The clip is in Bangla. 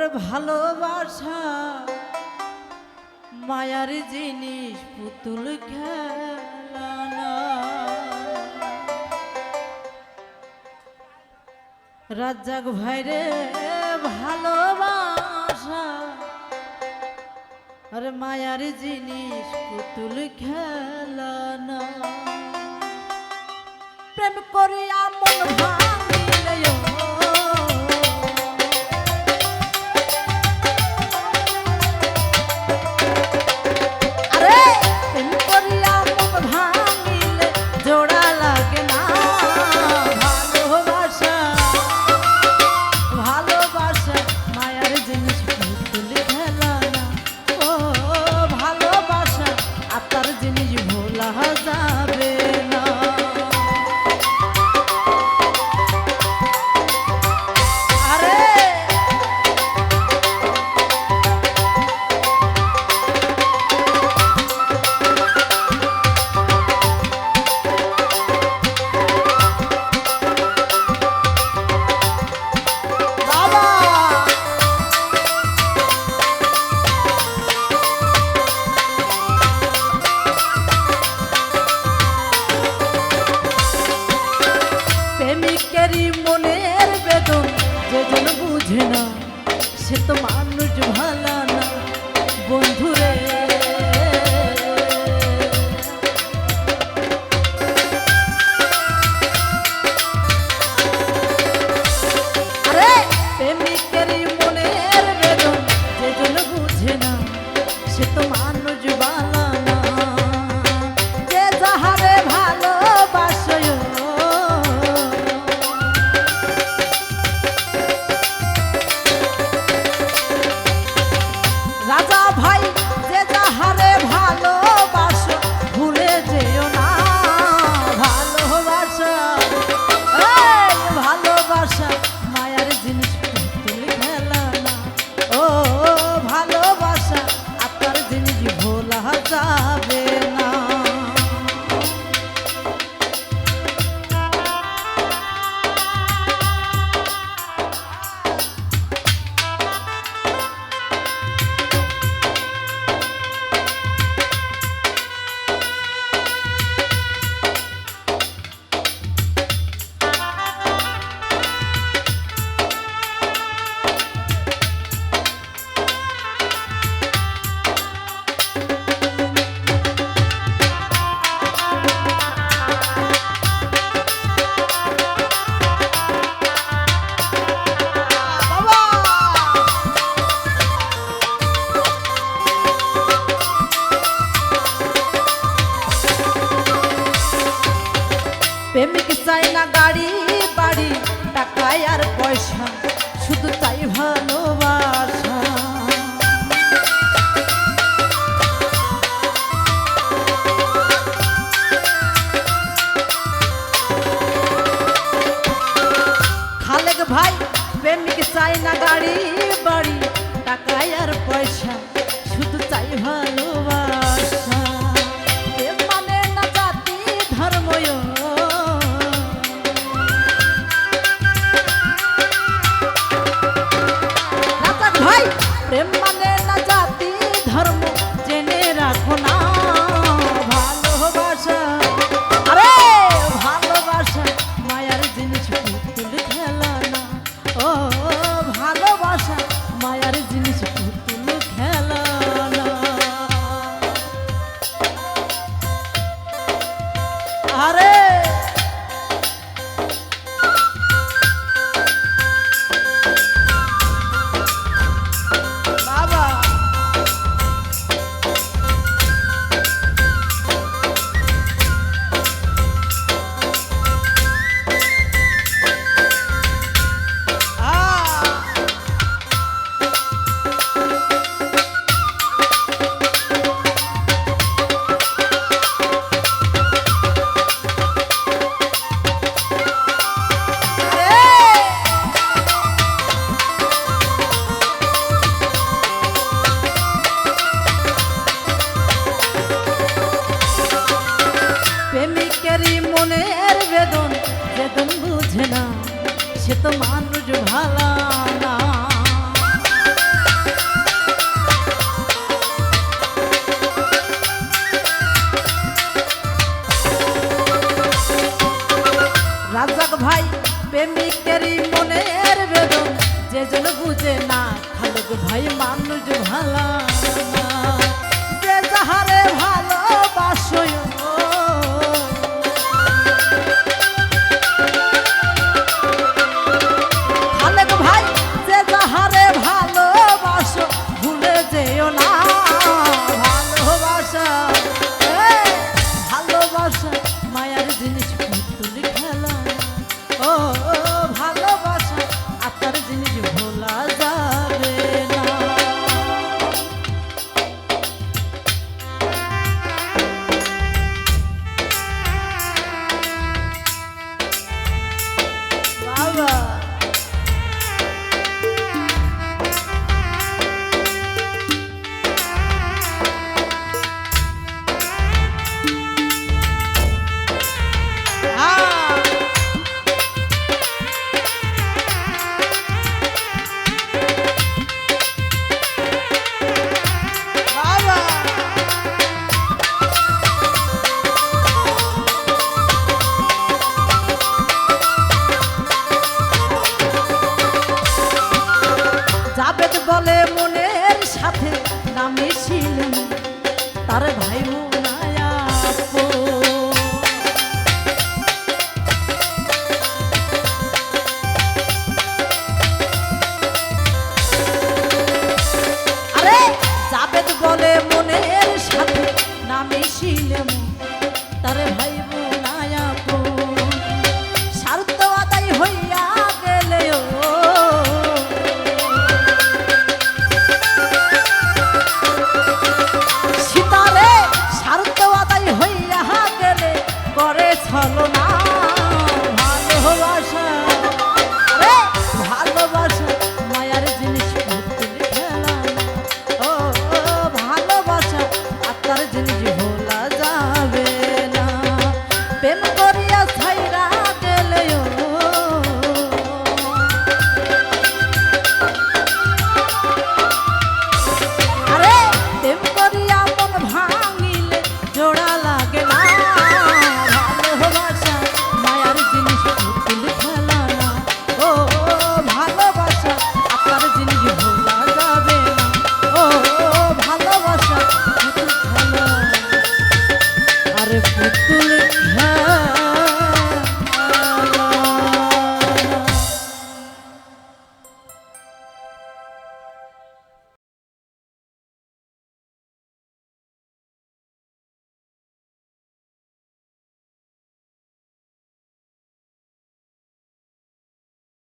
ওর ভালোবাসা, মায়ার জিনিস পুতুল খেলানা। রাজ্জাক ভাইরে ভালোবাসা, আর মায়ার জিনিস পুতুল খেলানা। প্রেম করিয়া মন ভাঙিলেও বোঝে না সে তো মানুষ ভালা না বন্ধুরে প্রেমিকের বেদন বেদন বুঝে না, সে তো মানুষ ভালা না। রাজাক ভাই প্রেমিকের মনের বেদন, যে যেন বুঝে না, খালক ভাই মানুষ ভালা তার ভাই